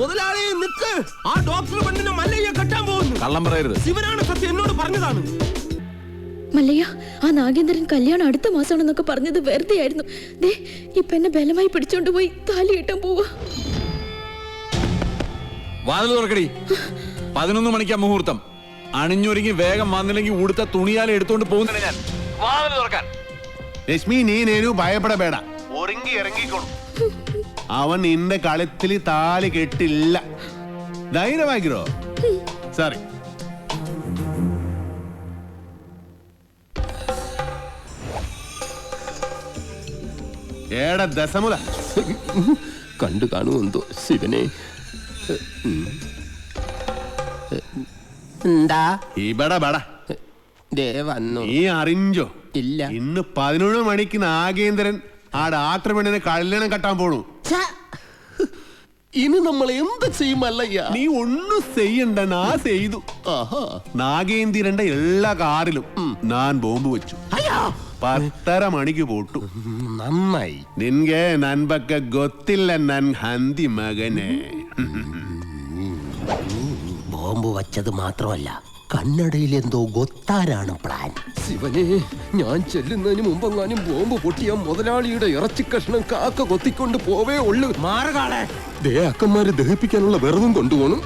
മുതലാളി നിക്ക്. ആ ഡോക്ടർ പെണ്ണിനെ മല്ലയ്യ കെട്ടാൻ പോകുന്നു. കള്ളം പറയരുത്. ശിവനാണ് സത്യം എന്നോട് പറഞ്ഞതാണ്. മല്ലയ്യ ആ നാഗേന്ദ്രൻ കല്യാണം അടുത്ത മാസമാണെന്നൊക്കെ പറഞ്ഞത് വെറുതെ ആയിരുന്നു. ദേ ഇപ്പൊ എന്നെ ബലമായി പിടിച്ചോണ്ട് പോയി താലി കെട്ടാൻ പോവാ. വാതിൽ തുറക്കടി. പതിനൊന്ന് മണിക്കാ മുഹൂർത്തം. അണിഞ്ഞൊരുങ്ങി വേഗം വന്നില്ലെങ്കിൽ ഉടുത്ത തുണിയാലെ എടുത്തോണ്ട് പോകുന്നില്ല ഞാൻ വാതിൽ തുറക്കാൻ. രശ്മി നീ നേനു ഭയപ്പെടಬೇಡ ഒരുങ്ങി ഇറങ്ങിക്കോളൂ. അവൻ നിന്റെ കളത്തിൽ താലി കെട്ടില്ല. ധൈര്യമാക്കിരോ സോറി ഏടാ ദശമുല. കണ്ടു കാണുമെന്തോ ശിവനെ? എന്താ? ഇവിടെ ബട. ദേ വന്നു. നീ അറിഞ്ചോ ഇല്ല. ഇന്ന് പതിനൊന്ന് മണിക്ക് നാഗേന്ദ്രൻ ആടെ ആട്ടുപെണ്ണിനെ കല്യാണം കെട്ടാൻ പോണു ഇനി നമ്മൾ എന്ത് ചെയ്യുമല്ലയ്യ നീ ഒന്നും ചെയ്യണ്ട നാ ചെയ്തു നാഗേന്ദ്രന്റെ എല്ലാ കാറിലും ഞാൻ ബോംബ് വെച്ചു പത്തര മണിക്ക് പോട്ടു നന്നായി നിൻകെ നൻപക്ക ഗൊത്തില്ല നൻ ഹന്തി മകനെ ബോംബ് വച്ചത് മാത്രമല്ല കണ്ണടയിൽ എന്തോ ഗൊത്താരാണ് പ്ലാൻ. ശിവനെ ഞാൻ ചെല്ലുന്നതിന് മുമ്പെങ്ങാനും ബോംബ് പൊട്ടിയ മുതലാളിയുടെ ഇറച്ചി കഷ്ണം കാക്ക കൊത്തിക്കൊണ്ട് പോവേ ഉള്ളു. മാറുകാളെ ദേ അക്കന്മാരെ ദഹിപ്പിക്കാനുള്ള വെറുതും കൊണ്ടുപോകണം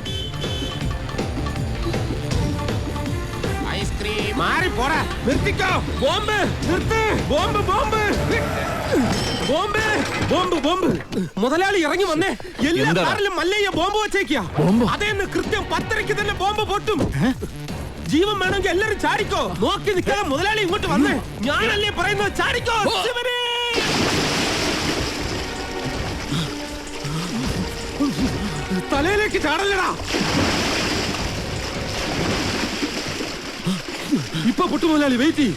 മാറി പോടാ. നിർത്തിക്കോ. ബോംബ്. നിർത്ത്. Bomb bomb. Bomb. Bomb bomb. മുതലാളി ഇറങ്ങി വന്നേ. എല്ലാ? കാറിലും മല്ലയ്യ ബോംബ് വെച്ചേക്കാം അതേന്ന് കൃത്യം പത്തരയ്ക്ക് തന്നെ ബോംബ് പൊട്ടും. ജീവൻ വേണമെങ്കിൽ എല്ലാരും ചാടിക്കോ. നോക്കി നിൽക്കാതെ മുതലാളി ഇങ്ങോട്ട് വന്നേ. ഞാനല്ലേ പറയുന്നത്? ചാടിക്കോ ശിവനേ! തലയിലേക്ക് ചാടല്ലടാ. ഇപ്പൊ പൊട്ടു മുതലാളി വെയിറ്റ്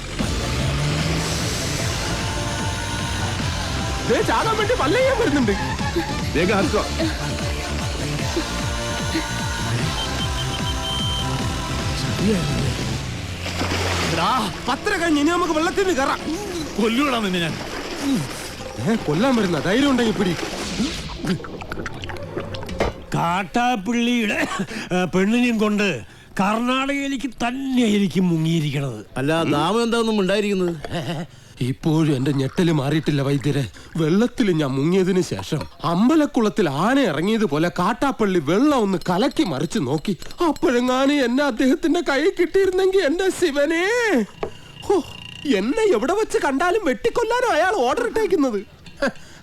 ചാടാൻ വേണ്ടി പല്ലയ്യാൻ വരുന്നുണ്ട്. ಬೇಗ പത്ര കഴിഞ്ഞ് ഇനി നമുക്ക് വെള്ളത്തിൽ നിന്ന് കയറാം. കൊല്ലൂടാ നിന്നെ ഞാൻ. ഏ കൊല്ലാൻ വരുന്ന ധൈര്യം ഉണ്ടെങ്കിൽ പിടി. കാട്ടാപ്പിള്ളിയുടെ പെണ്ണിനെയും കൊണ്ട് കർണാടകയിലേക്ക് തന്നെയായിരിക്കും മുങ്ങിയിരിക്കണത്. അല്ല നാമം എന്താ ഒന്നും ഉണ്ടായിരിക്കുന്നത്? ഇപ്പോഴും എന്റെ ഞെട്ടൽ മാറിയിട്ടില്ല വൈദ്യരെ. വെള്ളത്തിൽ ഞാൻ മുങ്ങിയതിനു ശേഷം അമ്പലക്കുളത്തിൽ ആന ഇറങ്ങിയതുപോലെ കാട്ടാപ്പള്ളി വെള്ളം ഒന്ന് കലക്കി മറിച്ചു നോക്കി. അപ്പോഴെങ്ങാനും എന്നെ അദ്ദേഹത്തിന്റെ കൈ കിട്ടിയിരുന്നെങ്കിൽ എന്റെ ശിവനെ. ഹോ, എന്നെ എവിടെ വെച്ച് കണ്ടാലും വെട്ടിക്കൊല്ലാനോ അയാൾ ഓർഡർ ഇട്ടേക്കുന്നത്.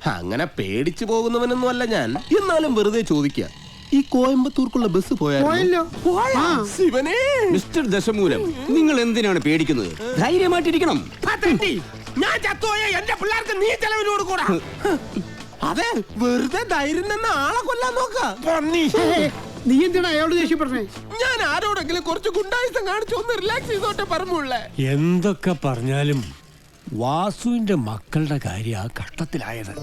അങ്ങനെ പേടിച്ചു പോകുന്നവനൊന്നും അല്ല ഞാൻ. എന്നാലും വെറുതെ ചോദിക്കുക ഈ കോയമ്പത്തൂർക്കുള്ള ബസ് പോയാലോ ശിവനെ. മിസ്റ്റർ ദശമൂലം നിങ്ങൾ എന്തിനാണ് പേടിക്കുന്നത്? ധൈര്യമായിട്ടിരിക്കണം. ഞാൻ ചത്തുപോയ എന്റെ പിള്ളേർക്ക് നീ ചെലവിന് കൊടുക്കൂടാ. അതെ വെറുതെ ധൈര്യം നിന്ന് ആളെ കൊല്ലാൻ നോക്ക. നീ എന്തിനാ അയാളോട് ദേഷ്യപ്പെടണേ ഞാൻ ആരോടെങ്കിലും കുറച്ച് ഗുണ്ടായുസം കാണിച്ചു ഒന്ന് റിലാക്സ് ചെയ്തോട്ടെ പറമ്പുള്ളേ. എന്തൊക്കെ പറഞ്ഞാലും വാസുവിന്റെ മക്കളുടെ കാര്യം ആ ഘട്ടത്തിലായത്.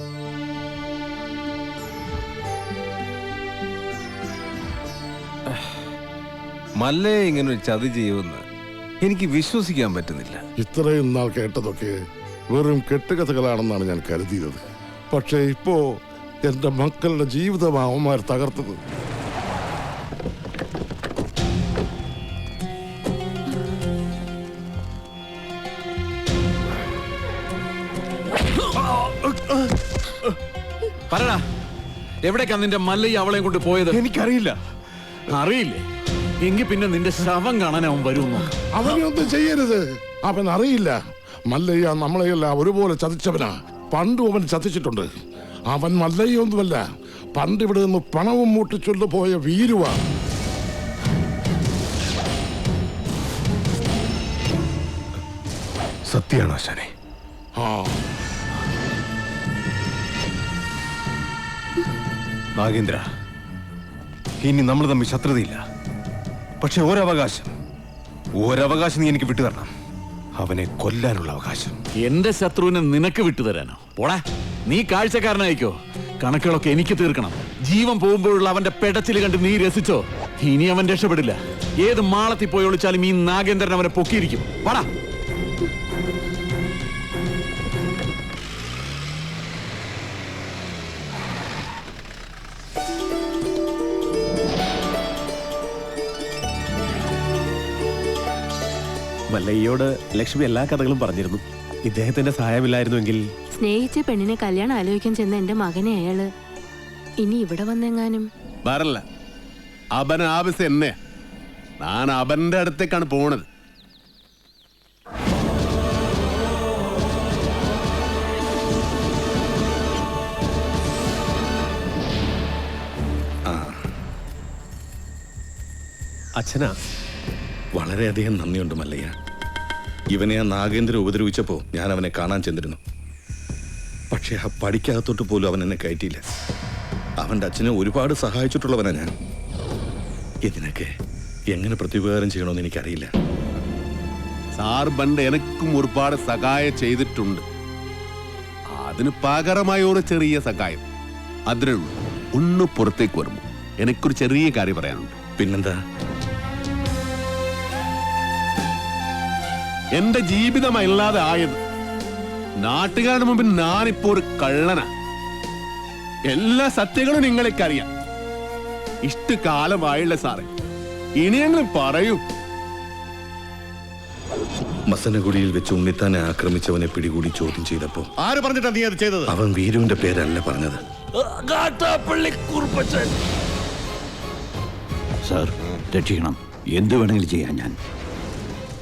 മല്ലയെ ഇങ്ങനെ ഒരു ചതി ചെയ്യുമെന്ന് എനിക്ക് വിശ്വസിക്കാൻ പറ്റുന്നില്ല. ഇത്രയും നാൾ കേട്ടതൊക്കെ വെറും കെട്ടുകഥകളാണെന്നാണ് ഞാൻ കരുതിയത്. പക്ഷേ ഇപ്പോ എന്റെ മക്കളുടെ ജീവിതം അവന്മാർ തകർത്തത്. പറടാ എവിടേക്കാ നിന്റെ മല്ലയ്യ അവളെയും കൊണ്ട് പോയത്? എനിക്കറിയില്ല. അറിയില്ലേ? എങ്കിൽ പിന്നെ നിന്റെ ശവം കാണാൻ അവൻ വരുമെന്നോ. അവനൊന്നും ചെയ്യരുത്. അവൻ അറിയില്ല മല്ലയ്യ നമ്മളെയെല്ലാം ഒരുപോലെ ചതിച്ചവനാ. പണ്ടും അവൻ ചതിച്ചിട്ടുണ്ട്. അവൻ മല്ലയ്യൊന്നുമല്ല. പണ്ട് ഇവിടെ നിന്ന് പണവും മൂട്ടിച്ചൊല്ലു പോയ വീരുവാ. സത്യാണോ ശനെ ആ. നാഗേന്ദ്ര ഇനി നമ്മൾ തമ്മിൽ ശത്രുതയില്ല. പക്ഷെ ഒരവകാശം ഒരവകാശം നീ എനിക്ക് വിട്ടുതരണം. അവനെ കൊല്ലാനുള്ള അവകാശം. എന്റെ ശത്രുവിനെ നിനക്ക് വിട്ടുതരാനോ? പോടാ നീ കാഴ്ചക്കാരനായിക്കോ. കണക്കുകളൊക്കെ എനിക്ക് തീർക്കണം. ജീവൻ പോകുമ്പോഴുള്ള അവന്റെ പെടച്ചിൽ കണ്ട് നീ രസിച്ചോ? ഇനി അവൻ രക്ഷപ്പെടില്ല. ഏത് മാളത്തിൽ പോയി ഒളിച്ചാലും ഈ നാഗേന്ദ്രൻ അവനെ പൊക്കിയിരിക്കും. വാടാ മല്ലയ്യോട് ലക്ഷ്മി എല്ലാ കഥകളും പറഞ്ഞിരുന്നു. ഇദ്ദേഹത്തിന്റെ സഹായമില്ലായിരുന്നുവെങ്കിൽ സ്നേഹിച്ച പെണ്ണിനെ കല്യാണം ആലോചിക്കാൻ ചെന്ന എന്റെ മകനെ അയാൾ ഇനി ഇവിടെ വന്നെങ്ങാനും? വരല്ല അവൻ ആവശ്യം എന്നെ. ഞാൻ അവന്റെ അടുത്തേക്കാണ് പോണത്. അച്ഛനാ വളരെയധികം നന്ദിയുണ്ട് മല്ലയ്യ. ഇവനെ ആ നാഗേന്ദ്രൻ ഉപദ്രവിച്ചപ്പോൾ ഞാൻ അവനെ കാണാൻ ചെന്നിരുന്നു. പക്ഷേ ആ പടിക്കകത്തോട്ട് പോലും അവൻ എന്നെ കയറ്റിയില്ല. അവന്റെ അച്ഛനെ ഒരുപാട് സഹായിച്ചിട്ടുള്ളവനാ ഞാൻ. ഇതിനൊക്കെ എങ്ങനെ പ്രത്യുപകാരം ചെയ്യണമെന്ന് എനിക്കറിയില്ല. സാർ പണ്ട് എനക്കും ഒരുപാട് സഹായം ചെയ്തിട്ടുണ്ട്. അതിന് പകരമായ ഒരു ചെറിയ സഹായം. അതിനുള്ളൂ. ഒന്ന് പുറത്തേക്ക് വരുമ്പോ എനിക്കൊരു ചെറിയ കാര്യം പറയാനുണ്ട്. പിന്നെന്താ? എന്റെ ജീവിതമല്ലാതെ ആയത്. നാട്ടുകാരുടെ മുമ്പിൽ ഞാനിപ്പോ ഒരു കള്ളന. എല്ലാ സത്യങ്ങളും നിങ്ങളെക്കറിയാം ഇഷ്ടകാലമായില്ല സാറേ. ഇനിയെങ്കിലും പറയൂ. മസനഗുഡിയിൽ വെച്ച് ഉണ്ണിത്താനെ ആക്രമിച്ചവനെ പിടികൂടി ചോദ്യം ചെയ്തപ്പോ ആര് പറഞ്ഞിട്ടാ നീ അത് ചെയ്തത്? അവൻ വീരുവിന്റെ പേരല്ല പറഞ്ഞത്. സാർ രക്ഷിക്കണം. എന്ത് വേണമെങ്കിലും ചെയ്യാൻ ഞാൻ.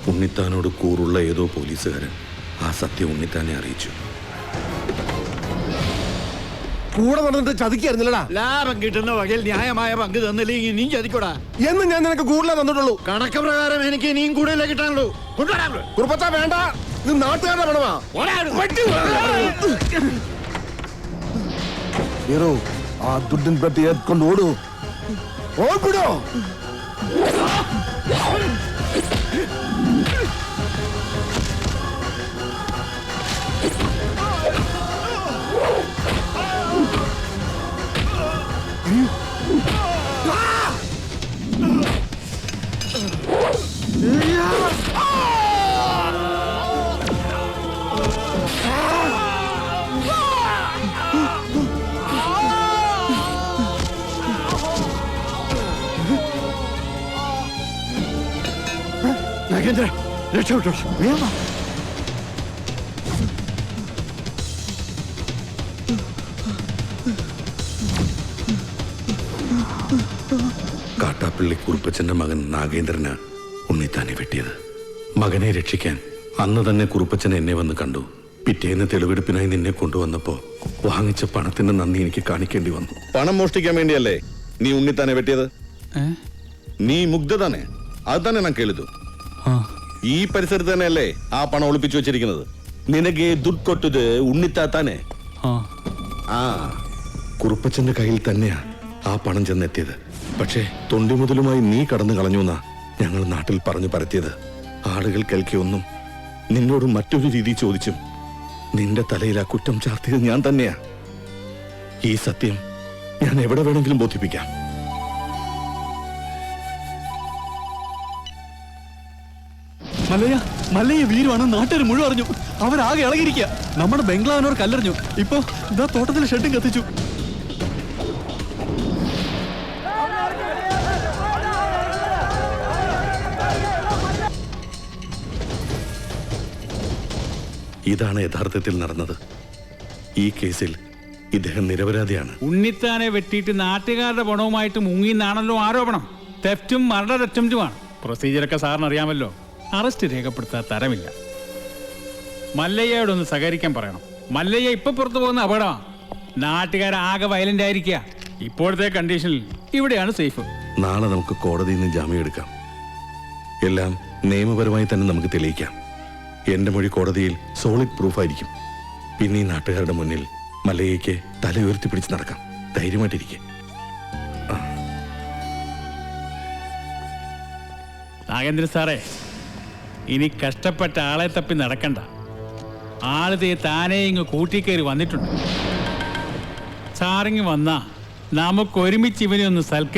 ഉണ്ണിത്താനോട് കൂറുള്ള ഏതോ പോലീസുകാരൻ ആ സത്യം ഉണ്ണിത്താനെ അറിയിച്ചു. കൂടെ നടന്നിട്ട് ചതിക്കായിരുന്നില്ലടാ. ലാഭം കിട്ടുന്ന വകയിൽ ന്യായമായ പങ്ക് തന്നില്ലെങ്കിൽ നീ ചതിക്കൂടാ. എന്ന് ഞാൻ നിനക്ക് കൂടുതലേ തന്നിട്ടുള്ളൂ. കണക്ക് പ്രകാരം എനിക്ക് ഇനിയും കൂടുതലേ കിട്ടാനുള്ളൂ. കുറുപ്പച്ച വേണ്ട. ഇത് നാട്ടുകാരുടെ പണമാ. ഹീറോ ആ ദുഡ്ഡിൻ പെട്ടി ഏർക്കൊണ്ട് ഓടൂ. 哎，哎，来，跟这儿，来，这儿，这儿，别了。കാട്ടാപ്പള്ളി കുറുപ്പച്ചന്റെ മകൻ നാഗേന്ദ്രന് ഉണ്ണിത്താനെ വെട്ടിയത്. മകനെ രക്ഷിക്കാൻ അന്ന് തന്നെ കുറുപ്പച്ചൻ എന്നെ വന്ന് കണ്ടു. പിറ്റേന്ന് തെളിവെടുപ്പിനായി നിന്നെ കൊണ്ടുവന്നപ്പോ വാങ്ങിച്ച പണത്തിന്റെ നന്ദി എനിക്ക് കാണിക്കേണ്ടി വന്നു. പണം മോഷ്ടിക്കാൻ വേണ്ടിയല്ലേ നീ ഉണ്ണിത്താനെ വെട്ടിയത്? നീ മുഗ്ധ തന്നെ അത് തന്നെ ഞാൻ കേളിതു. ഈ പരിസരത്ത് തന്നെയല്ലേ ആ പണം ഒളിപ്പിച്ചു വെച്ചിരിക്കുന്നത്? നിനക്ക് ദുഡ് കൊട്ടത് ഉണ്ണിത്താത്താനെ ആ. കുറുപ്പച്ചന്റെ കയ്യിൽ തന്നെയാ ആ പണം ചെന്നെത്തിയത്. പക്ഷേ തൊണ്ടി മുതലുമായി നീ കടന്നു കളഞ്ഞു എന്നാ ഞങ്ങൾ നാട്ടിൽ പറഞ്ഞു പരത്തിയത്. ആളുകൾ കേൾക്കിയൊന്നും നിന്നോട് മറ്റൊരു രീതി ചോദിച്ചും നിന്റെ തലയിൽ ആ കുറ്റം ചാർത്തിയത് ഞാൻ തന്നെയാ. ഈ സത്യം ഞാൻ എവിടെ വേണമെങ്കിലും ബോധിപ്പിക്കാം. മല്ലയ്യ മല്ലയ്യ വീരുവാണ് നാട്ടുകാർ മുഴുവൻ അറിഞ്ഞു. അവരാകെ ഇളകിയിരിക്കുക നമ്മുടെ ബംഗ്ലാവിനോർ കല്ലെറിഞ്ഞു. ഇപ്പോ ഇതാ തോട്ടത്തിൽ ഷെഡും കത്തിച്ചു. ഇതാണ് യഥാർത്ഥത്തിൽ നടന്നത്. ഈ കേസിൽ ഇദ്ദേഹം നിരപരാധിയാണ്. ഉണ്ണിത്താനെ വെട്ടിയിട്ട് നാട്ടുകാരുടെ പണവുമായിട്ട് മുങ്ങിന്നാണല്ലോ ആരോപണം. തെഫ്റ്റും മർഡർ അറ്റംപ്റ്റുമാണ് പ്രൊസീജിയറൊക്കെ സാറിന് അറിയാമല്ലോ അറസ്റ്റ് രേഖപ്പെടുത്താൻ തരമില്ല. മല്ലയ്യയോടൊന്ന് സഹകരിക്കാൻ പറയണം. മല്ലയ്യ ഇപ്പൊ പുറത്തു പോകുന്ന അപകടമാണ് നാട്ടുകാർ ആകെ വയലന്റ് ആയിരിക്കുക ഇപ്പോഴത്തെ കണ്ടീഷനിൽ ഇവിടെയാണ് സേഫ്. നാളെ നമുക്ക് കോടതിയിൽ നിന്ന് ജാമ്യം എടുക്കാം. എല്ലാം നിയമപരമായി തന്നെ നമുക്ക് തെളിയിക്കാം. എന്റെ മൊഴി കോടതിയിൽ സോളിഡ് പ്രൂഫായിരിക്കും പിന്നെ ഈ നാട്ടുകാരുടെ മുന്നിൽ മലയേക്ക് തല ഉയർത്തി പിടിച്ച് നടക്കാം. ധൈര്യമായിട്ടിരിക്കെ നാഗേന്ദ്ര സാറേ ഇനി കഷ്ടപ്പെട്ട ആളെ തപ്പി നടക്കണ്ട. ആൾ ദേ താനേ ഇങ്ങ് കൂട്ടിക്കയറി വന്നിട്ടുണ്ട്. സാറിങ് വന്നാ നമുക്ക് ഒരുമിച്ച് ഇവനെ ഒന്ന് സൽക്കരിക്കാം